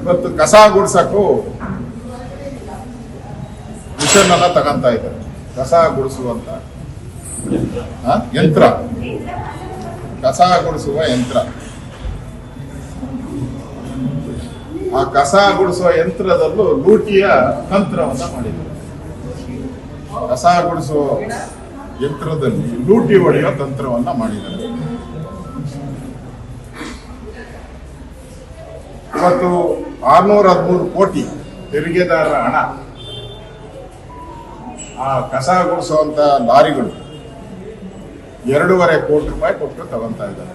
ಇವತ್ತು ಕಸ ಗುಡ್ಸಕ್ಕೂ ಮಿಷನ್ ಅನ್ನ ತಗೊಂತ ಇದ್ದಾರೆ. ಕಸ ಗುಡಿಸುವಂತ ಯಂತ್ರ. ಕಸ ಗುಡಿಸುವ ಯಂತ್ರ. ಆ ಕಸ ಗುಡಿಸುವ ಯಂತ್ರದಲ್ಲೂ ಲೂಟಿಯ ತಂತ್ರವನ್ನ ಮಾಡಿದ್ದಾರೆ. ಕಸ ಗುಡಿಸುವ ಯಂತ್ರದಲ್ಲಿ ಲೂಟಿ ಹೊಡೆಯುವ ತಂತ್ರವನ್ನ ಮಾಡಿದ್ದಾರೆ. ಇವತ್ತು ಆರ್ನೂರ ಹದಿಮೂರು ಕೋಟಿ ತೆರಿಗೆದಾರರ ಹಣ. ಆ ಕಸ ಗುಡಿಸುವಂತ ಲಾರಿಗಳು ಎರಡೂವರೆ ಕೋಟಿ ರೂಪಾಯಿ ಕೊಟ್ಟು ತಗೊಂತ ಇದ್ದಾರೆ.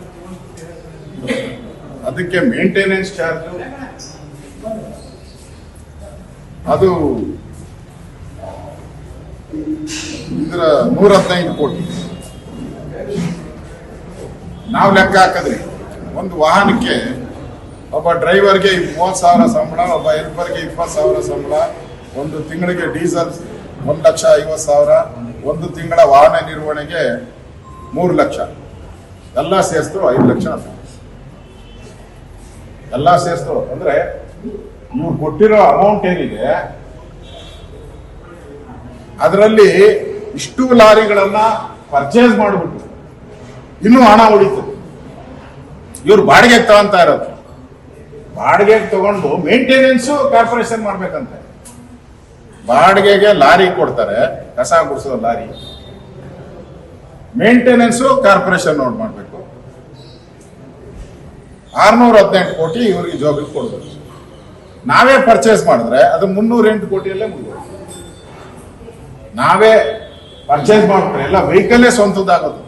ಅದಕ್ಕೆ ಮೇಂಟೆನೆನ್ಸ್ ಚಾರ್ಜ್ ಅದು ಇದರ ನೂರ ಹದಿನೈದು ಕೋಟಿ. ನಾವು ಲೆಕ್ಕ ಹಾಕಿದ್ರೆ ಒಂದು ವಾಹನಕ್ಕೆ ಒಬ್ಬ ಡ್ರೈವರ್ಗೆ ಮೂವತ್ತು ಸಾವಿರ ಸಂಬಳ, ಒಬ್ಬ ಹೆಲ್ಪರ್ಗೆ ಇಪ್ಪತ್ತು ಸಾವಿರ ಸಂಬಳ, ಒಂದು ತಿಂಗಳಿಗೆ ಡೀಸೆಲ್ ಒಂದು ಲಕ್ಷ ಐವತ್ತು ಸಾವಿರ, ಒಂದು ತಿಂಗಳ ವಾಹನ ನಿರ್ವಹಣೆಗೆ ಮೂರು ಲಕ್ಷ. ಎಲ್ಲ ಸೇರಿಸ್ತು ಐದು ಲಕ್ಷ. ಎಲ್ಲ ಸೇರಿಸ್ತು. ಅಂದ್ರೆ ಇವ್ರು ಕೊಟ್ಟಿರೋ ಅಮೌಂಟ್ ಏನಿದೆ? ಅದರಲ್ಲಿ ಇಷ್ಟು ಲಾರಿಗಳನ್ನ ಪರ್ಚೇಸ್ ಮಾಡಿಬಿಟ್ಟು ಇನ್ನೂ ಹಣ ಉಳಿತು. ಇವ್ರು ಬಾಡಿಗೆ ತಗೊಂತ ಇರೋದು. ಬಾಡಿಗೆಗೆ ತಗೊಂಡು ಮೇಂಟೆನೆನ್ಸು ಕಾರ್ಪೊರೇಷನ್ ಮಾಡ್ಬೇಕಂತೆ. ಬಾಡಿಗೆಗೆ ಲಾರಿ ಕೊಡ್ತಾರೆ, ಕಸ ಗುಡಿಸೋ ಲಾರಿ. ಮೇಂಟೆನೆನ್ಸು ಕಾರ್ಪೊರೇಷನ್ ನೋಡ್ ಮಾಡಬೇಕು. ಆರ್ನೂರ ಹದಿನೆಂಟು ಕೋಟಿ ಇವ್ರಿಗೆ ಜೋಬಿಗೆ ಕೊಡ್ಬೇಕು. ನಾವೇ ಪರ್ಚೇಸ್ ಮಾಡಿದ್ರೆ ಅದು ಮುನ್ನೂರ ಎಂಟು ಕೋಟಿಯಲ್ಲೇ ಮುಗಿದು ನಾವೇ ಪರ್ಚೇಸ್ ಮಾಡ್ಬಿಟ್ರೆ ಎಲ್ಲ ವೆಹಿಕಲ್ಲೇ ಸ್ವಂತದ್ದಾಗೋದು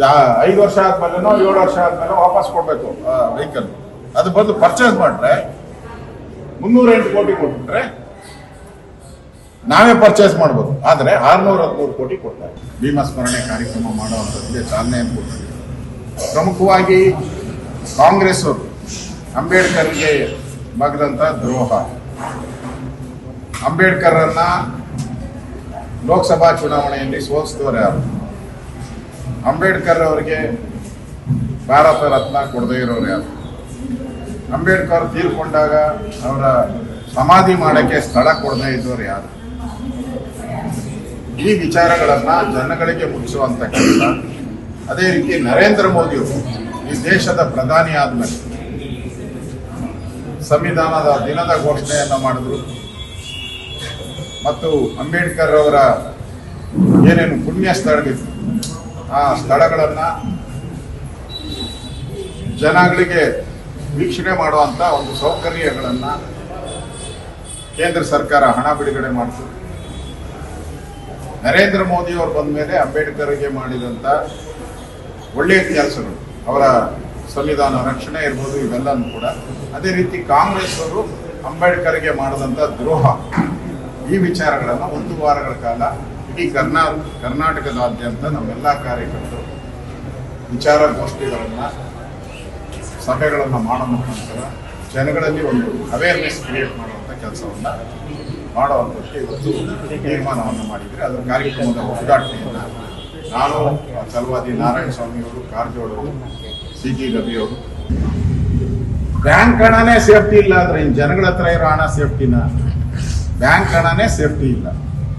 ಯಾ, ಐದು ವರ್ಷ ಆದ್ಮೇಲೆನೋ, ಏಳು ವರ್ಷ ಆದ್ಮೇಲೆ ವಾಪಸ್ ಕೊಡ್ಬೇಕು ವೆಹಿಕಲ್ ಅದು ಬಂದು ಪರ್ಚೇಸ್ ಮಾಡಿದ್ರೆ ಮುನ್ನೂರ ಎಂಟು ಕೋಟಿ ಕೊಟ್ಬಿಟ್ರೆ ನಾವೇ ಪರ್ಚೇಸ್ ಮಾಡ್ಬೋದು. ಆದರೆ ಆರ್ನೂರ ಹದಿಮೂರು ಕೋಟಿ ಕೊಡ್ತಾರೆ. ಭೀಮಸ್ಮರಣೆ ಕಾರ್ಯಕ್ರಮ ಮಾಡುವಂಥದ್ದೇ ಚಾಲನೆ ಕೊಡ್ತಾರೆ. ಪ್ರಮುಖವಾಗಿ ಕಾಂಗ್ರೆಸ್ ಅವರು ಅಂಬೇಡ್ಕರ್ಗೆ ಬಗ್ದಂಥ ದ್ರೋಹ. ಅಂಬೇಡ್ಕರ್ರನ್ನ ಲೋಕಸಭಾ ಚುನಾವಣೆಯಲ್ಲಿ ಸೋಲಿಸಿದವರು ಯಾರು? ಅಂಬೇಡ್ಕರ್ ಅವರಿಗೆ ಭಾರತ ರತ್ನ ಕೊಡದೇ ಇರೋರು ಯಾರು? ಅಂಬೇಡ್ಕರ್ ತೀರ್ಕೊಂಡಾಗ ಅವರ ಸಮಾಧಿ ಮಾಡಕ್ಕೆ ಸ್ಥಳ ಕೊಡದೇ ಇದ್ದವರು ಯಾರು? ಈ ವಿಚಾರಗಳನ್ನ ಜನಗಳಿಗೆ ಮುಟ್ಟಿಸುವಂತ ಕೆಲಸ. ಅದೇ ರೀತಿ ನರೇಂದ್ರ ಮೋದಿ ಅವರು ಈ ದೇಶದ ಪ್ರಧಾನಿ ಆದ್ಮೇಲೆ ಸಂವಿಧಾನದ ದಿನದ ಘೋಷಣೆಯನ್ನ ಮಾಡಿದ್ರು. ಮತ್ತು ಅಂಬೇಡ್ಕರ್ ಅವರ ಏನೇನು ಪುಣ್ಯ ಸ್ಥಳಗಳಿತ್ತು, ಆ ಸ್ಥಳಗಳನ್ನ ಜನಗಳಿಗೆ ವೀಕ್ಷಣೆ ಮಾಡುವಂತ ಒಂದು ಸೌಕರ್ಯಗಳನ್ನ ಕೇಂದ್ರ ಸರ್ಕಾರ ಹಣ ಬಿಡುಗಡೆ ಮಾಡಿತು. ನರೇಂದ್ರ ಮೋದಿ ಅವರು ಬಂದ ಮೇಲೆ ಅಂಬೇಡ್ಕರ್ಗೆ ಮಾಡಿದಂತ ಒಳ್ಳೆಯ ಕೆಲಸಗಳು ಅವರ ಸಂವಿಧಾನ ರಕ್ಷಣೆ ಇರ್ಬೋದು ಇವೆಲ್ಲನೂ ಕೂಡ. ಅದೇ ರೀತಿ ಕಾಂಗ್ರೆಸ್ ಅವರು ಅಂಬೇಡ್ಕರ್ಗೆ ಮಾಡಿದಂತ ದ್ರೋಹ, ಈ ವಿಚಾರಗಳನ್ನು ಒಂದು ವಾರಗಳ ಕಾಲ ಇಡೀ ಕರ್ನಾ, ಕರ್ನಾಟಕದಾದ್ಯಂತ ನಮ್ಮೆಲ್ಲ ಕಾರ್ಯಕರ್ತರು ವಿಚಾರಗೋಷ್ಠಿಗಳನ್ನ ಸಭೆಗಳನ್ನು ಮಾಡೋ ಮುಖಾಂತರ ಜನಗಳಲ್ಲಿ ಒಂದು ಅವೇರ್ನೆಸ್ ಕ್ರಿಯೇಟ್ ಮಾಡುವಂಥ ಕೆಲಸವನ್ನು ಮಾಡುವಂಥದ್ದು ಇವತ್ತು ತೀರ್ಮಾನವನ್ನು ಮಾಡಿದರೆ ಅದರ ಕಾರ್ಯಕ್ರಮದ ಉದ್ಘಾಟನೆಯನ್ನು ನಾನು, ಚಲವಾದಿ ನಾರಾಯಣ ಸ್ವಾಮಿ ಅವರು, ಕಾರಜೋಳ ಅವರು ಸಿ ಜಿ ರವಿಯವರು ಬ್ಯಾಂಕ್ ಹಣನೇ ಸೇಫ್ಟಿ ಇಲ್ಲ ಅಂದ್ರೆ ಇನ್ ಜನಗಳ ಹತ್ರ ಇರೋ ಹಣ ಸೇಫ್ಟಿನ? ಬ್ಯಾಂಕ್ ಹಣನೇ ಸೇಫ್ಟಿ ಇಲ್ಲ.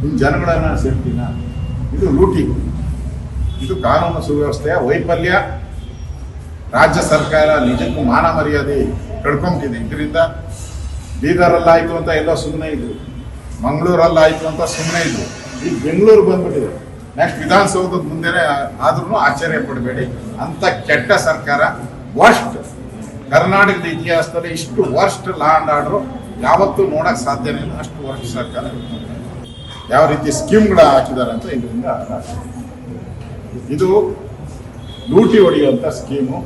ಇನ್ ಜನಗಳ ಹಣ ಸೇಫ್ಟಿನ? ಇದು ಲೂಟಿ ಇದು ಕಾನೂನು ಸುವ್ಯವಸ್ಥೆಯ ವೈಫಲ್ಯ. ರಾಜ್ಯ ಸರ್ಕಾರ ನಿಜಕ್ಕೂ ಮಾನ ಮರ್ಯಾದೆ ಕಳ್ಕೊಂಬಿಟ್ಟಿದೆ. ಇದರಿಂದ ಬೀದರಲ್ಲಾಯಿತು ಅಂತ ಎಲ್ಲ ಸುಮ್ಮನೆ ಇದ್ರು. ಮಂಗಳೂರಲ್ಲಾಯ್ತು ಅಂತ ಸುಮ್ಮನೆ ಇದ್ರು. ಈಗ ಬೆಂಗಳೂರು ಬಂದ್ಬಿಟ್ಟಿದೆ. ನೆಕ್ಸ್ಟ್ ವಿಧಾನಸೌಧದ ಮುಂದೆನೆ ಆದ್ರೂ ಆಶ್ಚರ್ಯ ಪಡಬೇಡಿ. ಅಂತ ಕೆಟ್ಟ ಸರ್ಕಾರ ವರ್ಸ್ಟ್ ಕರ್ನಾಟಕದ ಇತಿಹಾಸದಲ್ಲಿ ಇಷ್ಟು ವರ್ಸ್ಟ್ ಲಾ ಆರ್ಡರ್ ಯಾವತ್ತೂ ನೋಡಕ್ಕೆ ಸಾಧ್ಯನೇ ಇಲ್ಲ. ಅಷ್ಟು ವರ್ಸ್ಟ್ ಸರ್ಕಾರ ಯಾವ ರೀತಿ ಸ್ಕೀಮ್ಗಳ ಹಾಕಿದ್ದಾರೆ ಅಂತ ಇದರಿಂದ ಇದು ಲೂಟಿ ಹೊಡೆಯುವಂಥ ಸ್ಕೀಮು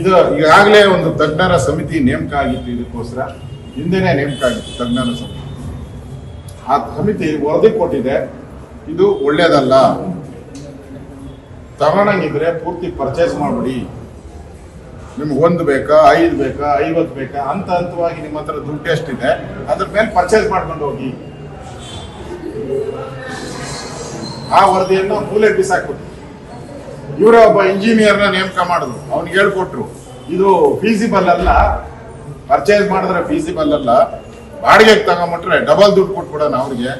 ಇದು ಈಗಾಗಲೇ ಒಂದು ತಜ್ಞರ ಸಮಿತಿ ನೇಮಕ ಆಗಿತ್ತು ಇದಕ್ಕೋಸ್ಕರ, ಹಿಂದೆನೇ ನೇಮಕ ಆಗಿತ್ತು ತಜ್ಞರ ಸಮಿತಿ. ಆ ಸಮಿತಿ ವರದಿ ಕೊಟ್ಟಿದೆ, ಇದು ಒಳ್ಳೇದಲ್ಲ ತಗೊಳಂಗಿದ್ರೆ ಪೂರ್ತಿ ಪರ್ಚೇಸ್ ಮಾಡಿಬಿಡಿ. ನಿಮ್ಗೆ ಒಂದು ಬೇಕಾ, ಐದು ಬೇಕಾ, ಐವತ್ತು ಬೇಕಾ, ಹಂತ ಹಂತವಾಗಿ ನಿಮ್ಮ ಹತ್ರ ದುಡ್ಡು ಎಷ್ಟಿದೆ, ಅದ್ರ ಮೇಲೆ ಪರ್ಚೇಸ್ ಮಾಡ್ಕೊಂಡು ಹೋಗಿ. ಆ ವರದಿಯನ್ನು ಮೂಲೆ ಬಿಸಾಕ್ಬಿಟ್ಟು ಇವರೇ ಒಬ್ಬ ಇಂಜಿನಿಯರ್ನ ನೇಮಕ ಮಾಡಿದ್ರು ಅವ್ನಿಗೆ ಹೇಳ್ಕೊಟ್ರು, ಇದು ಫೀಸಿಬಲ್ ಅಲ್ಲ ಪರ್ಚೇಸ್ ಮಾಡಿದ್ರೆ ಫೀಸಿಬಲ್ ಅಲ್ಲ ಬಾಡಿಗೆಗೆ ತಗೊಂಬಿಟ್ರೆ ಡಬಲ್ ದುಡ್ಡು ಕೊಟ್ಬಿಡೋಣ ಅವ್ರಿಗೆ.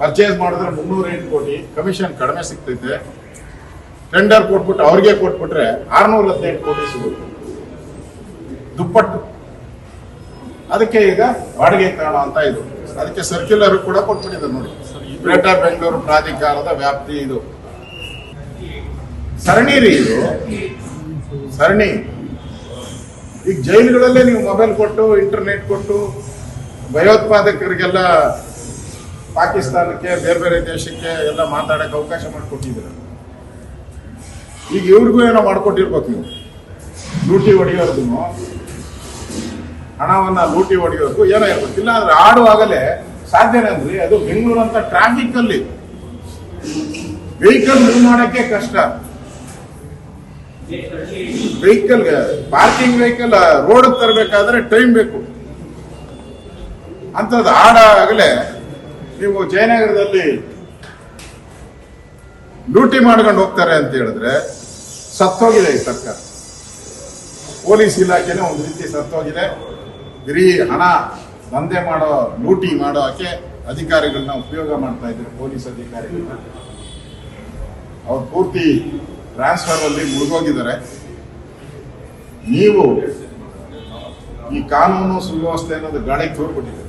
ಪರ್ಚೇಸ್ ಮಾಡಿದ್ರೆ ಮುನ್ನೂರ ಎಂಟು ಕೋಟಿ ಕಮಿಷನ್ ಕಡಿಮೆ ಸಿಗ್ತೈತೆ. ಟೆಂಡರ್ ಕೊಟ್ಬಿಟ್ಟು ಅವ್ರಿಗೆ ಕೊಟ್ಬಿಟ್ರೆ ಆರ್ನೂರ ಹದಿನೆಂಟು ಕೋಟಿ ಸಿಗುತ್ತೆ. ದುಪ್ಪಟ್ಟು. ಅದಕ್ಕೆ ಈಗ ಬಾಡಿಗೆ ಕಾರಣ ಅಂತ ಇದು. ಅದಕ್ಕೆ ಸರ್ಕ್ಯುಲರ್ ಕೂಡ ಕೊಟ್ಬಿಟ್ಟಿದೆ ನೋಡಿ. ಗ್ರೇಟರ್ ಬೆಂಗಳೂರು ಪ್ರಾಧಿಕಾರದ ವ್ಯಾಪ್ತಿ ಇದು. ಸರಣಿ ರೀ ಇದು. ಸರಣಿ. ಈಗ ಜೈಲುಗಳಲ್ಲೇ ನೀವು ಮೊಬೈಲ್ ಕೊಟ್ಟು ಇಂಟರ್ನೆಟ್ ಕೊಟ್ಟು, ಭಯೋತ್ಪಾದಕರಿಗೆಲ್ಲ ಪಾಕಿಸ್ತಾನಕ್ಕೆ, ಬೇರೆ ಬೇರೆ ದೇಶಕ್ಕೆ ಎಲ್ಲ ಮಾತಾಡಕ್ಕೆ ಅವಕಾಶ ಮಾಡಿಕೊಟ್ಟಿದ್ದೀರ. ಈಗ ಇವ್ರಿಗೂ ಏನೋ ಮಾಡ್ಕೊಟ್ಟಿರ್ಬೇಕು ನೀವು. ಲೂಟಿ ಹೊಡೆಯೋರ್ಗು ಹಣವನ್ನು ಲೂಟಿ ಹೊಡೆಯೋರ್ಗು ಏನೋ ಇರ್ಬೇಕು. ಇಲ್ಲ ಅಂದ್ರೆ ಆಡುವಾಗಲೇ ಸಾಧ್ಯನೇ ಅಂದ್ರೆ ಅದು ಬೆಂಗಳೂರು ಅಂತ ಟ್ರಾಫಿಕ್ ಅಲ್ಲಿ. ವೆಹಿಕಲ್ ಮೂವ್ ಮಾಡಕ್ಕೆ ಕಷ್ಟ. ವೆಹಿಕಲ್ ಪಾರ್ಕಿಂಗ್ ವೆಹಿಕಲ್ ರೋಡ್ ತರಬೇಕಾದ್ರೆ ಟೈಮ್ ಬೇಕು. ಅಂಥದ್ದು ಆಡಾಗಲೇ ನೀವು ಜಯನಗರದಲ್ಲಿ ಡ್ಯೂಟಿ ಮಾಡ್ಕೊಂಡು ಹೋಗ್ತಾರೆ ಅಂತ ಹೇಳಿದ್ರೆ ಸತ್ತೋಗಿದೆ ಈ ಸರ್ಕಾರ. ಪೊಲೀಸ್ ಇಲಾಖೆನೇ ಒಂದು ರೀತಿ ಸತ್ತೋಗಿದೆ. ಬರೀ ಹಣ ದಂಧೆ ಮಾಡೋ, ಲೂಟಿ ಮಾಡೋಕೆ ಅಧಿಕಾರಿಗಳನ್ನ ಉಪಯೋಗ ಮಾಡ್ತಾ ಇದ್ರು ಪೊಲೀಸ್ ಅಧಿಕಾರಿಗಳನ್ನ. ಅವ್ರು ಪೂರ್ತಿ ಟ್ರಾನ್ಸ್ಫರ್ ಅಲ್ಲಿ ಮುಳುಗೋಗಿದ್ದಾರೆ. ನೀವು ಈ ಕಾನೂನು ಸುವ್ಯವಸ್ಥೆ ಅನ್ನೋದು ಗಾಳಿಗೆ ತೋರ್ಬಿಟ್ಟಿದೆ.